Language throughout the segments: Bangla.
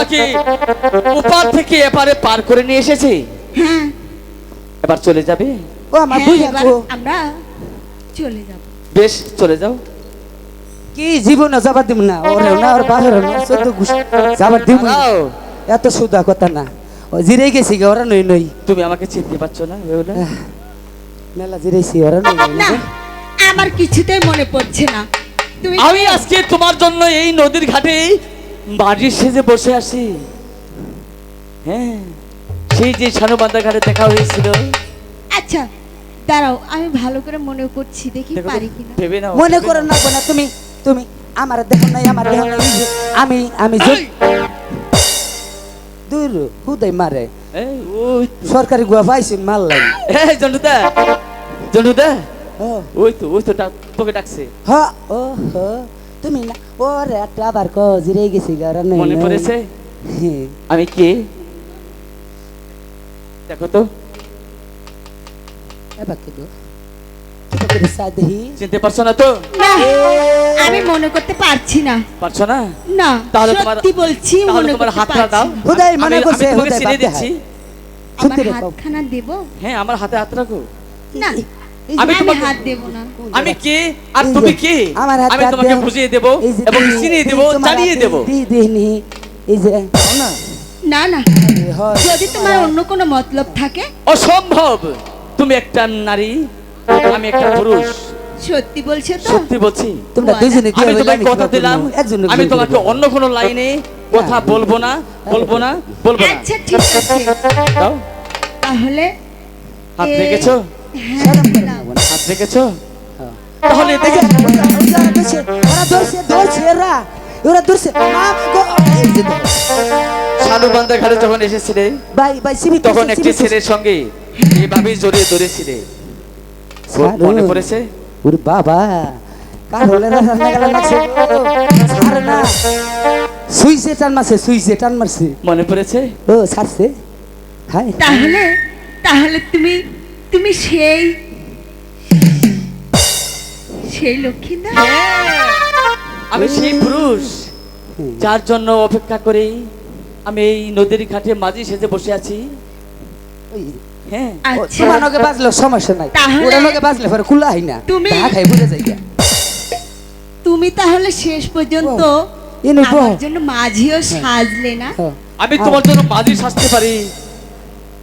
তোমাকে উপার থেকে এপারে পার করে নিয়ে এসেছি। হ্যাঁ। এবার চলে যাবে? ও আমার হ্যাঁ, বুঝা আমরা চলে যাব। বেশ চলে যাও। কি জীবনে যাবার দিব না? ওরে না ওর না ঘুষ যাবার দিব না। এত সুদা কথা না। ও জিরে গেছি গে ওরা নই নই। তুমি আমাকে চিনতে পারছ না? মেলা জিরেছি ওরা নই না আমার কিছুতেই মনে পড়ছে না। তুমি আমি আজকে তোমার জন্য এই নদীর ঘাটে বাড়ির সেজে বসে আছি হ্যাঁ সেই যে সানুবান্ধা ঘাটে দেখা হয়েছিল। আচ্ছা দাঁড়াও আমি ভালো করে মনে করছি দেখি পারি কিনা। ভেবে নাও মনে করো না না তুমি তুমি আমার দেখো নাই আমার নাই। আমি আমি দূর হুদাই মারে। ওই সরকারি গুয়া পাইছি মারলাই এই, জন্টুদা জন্টুদা ও ওই তো ওই তো তোকে ডাকছে। হ ও হ তুমি না ওরে একটা আবার ক জিরে গেছি গা ওরা মনে পড়েছে। আমি কে দেখো তো কি কি চিনতে পারছ না তো আমি মনে করতে পারছি না পারছ না না তাহলে তোমার সত্যি বলছি মনে করতে হাতটা দাও হুদাই মনে করছে, হুদাই দিচ্ছি আমার। হাতখানা দেব হ্যাঁ আমার হাতে হাত রাখো না আমি তোমাকে- হাত দেব না। আমি কে? আর তুমি কে? আমি তোমাকে বুঝিয়ে দেব এবং চিনিয়ে দেব জানিয়ে দেব। এই যে না? না হয়। যদি তোমার অন্য কোনো মতলব থাকে। অসম্ভব। তুমি একটা নারী আমি একটা পুরুষ। সত্যি বলছো তো? সত্যি বলছি। তোমরা দুজনে কি আমি তোমাকে কথা দিলাম। আমি তোমাকে অন্য কোনো লাইনে কথা হ্যাঁ। বলব না বলব না বলব না। আচ্ছা ঠিক আছে। দাও। তাহলে হাত রেখেছো হ্যাঁ। তাহলে ওরা ধরছে, ওরা ধরছে, এরা। ওরা ধরছে। দেখো। শালুবান্ধা ঘাটে যখন এসেছিলে ভাই, ভাই, সিবি তখন একটি ছেলের সঙ্গে এভাবেই জড়িয়ে ধরেছিলে মনে পড়েছে ওরে বাবা কার হলে না রান্না গালা লাগছে গো। ছাড়ে না সুইচে টান মারছে সুইচে টান মারছে মনে পড়েছে ও ছাড়ছে হাই তাহলে তাহলে তুমি তুমি সেই সেই লক্ষ্মীদা আমি সেই পুরুষ যার জন্য অপেক্ষা করে। আমি এই নদীর ঘাটে মাঝি সেজে বসে আছি। হ্যাঁ। আচ্ছা। তোমার সমস্যা নাই। ওরা বাজলে পরে কুলা হয় না। তুমি- খাই বুঝে যাই তুমি তাহলে শেষ পর্যন্ত। আমার জন্য মাঝিও সাজলে না? হ্যাঁ। আমি তোমার জন্য মাঝি সাজতে পারি।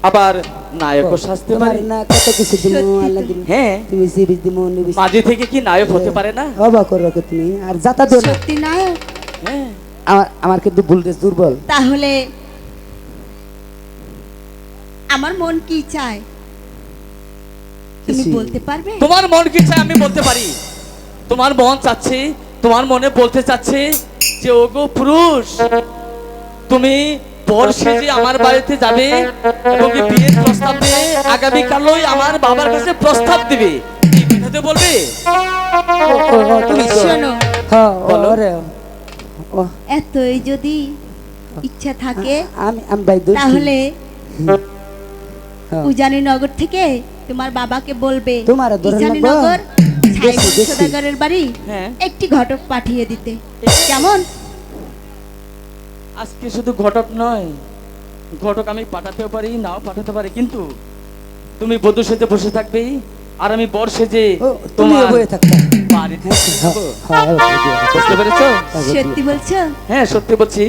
আবার নায়কও সাজতে তোমার না কত কিছু দিমু আল্লাহ দিমু। হ্যাঁ। তুমি সিবি দিমু নিবি মাঝি থেকে কি নায়ক হতে পারে না? অবাক করো তুমি আর যাতা দো সত্যি নায়ক? হ্যাঁ। আমার আমার কিন্তু দুর্বল। তাহলে আমার মন কি চায়? তুমি বলতে পারবে? তোমার মন কি চায় আমি বলতে পারি। তোমার মন চাচ্ছে তোমার মনে বলতে চাচ্ছে যে ওগো পুরুষ তুমি বর সেজে আমার বাড়িতে যাবে এবং বিয়ের প্রস্তাব দিয়ে আগামী কালই আমার বাবার কাছে প্রস্তাব দিবে কথাতে বলবে? তুমি শোনো হ্যাঁ, বলো। এতই যদি ইচ্ছা থাকে আমি আমি ভাই তাহলে হ্যাঁ। উজানি নগর থেকে তোমার বাবাকে বলবে তোমার উজানি নগর। সদাগরের বাড়ি হ্যাঁ। একটি ঘটক পাঠিয়ে দিতে। কেমন? আজকে শুধু ঘটক নয় ঘটক আমি পাঠাতেও পারি নাও পাঠাতে পারি কিন্তু তুমি বধূ সেজে বসে থাকবে আর আমি বর সেজে তোমার বাড়িতে হ্যাঁ, যাব। হ্যাঁ, হ্যাঁ, হ্যাঁ, বুঝতে পেরেছ? সত্যি বলছো? হ্যাঁ সত্যি বলছি।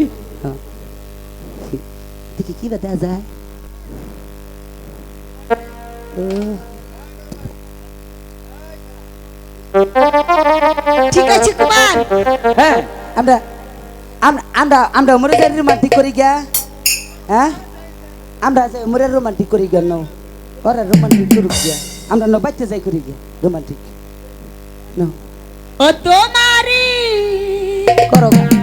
দেখি কি বাতা যায়। ঠিক আছে কুমার। হ্যাঁ। আমরা আম- আমরা আমরা যাই রোমান্টিক করি গিয়া। হ্যাঁ? আমরা যাই উমরে রোমান্টিক করি গিয়া ন ওরা রোমান্টিক করুক গিয়া। আমরা ন বাইতে যাই করি গিয়া রোমান্টিক। ন ও তোমারি। করো।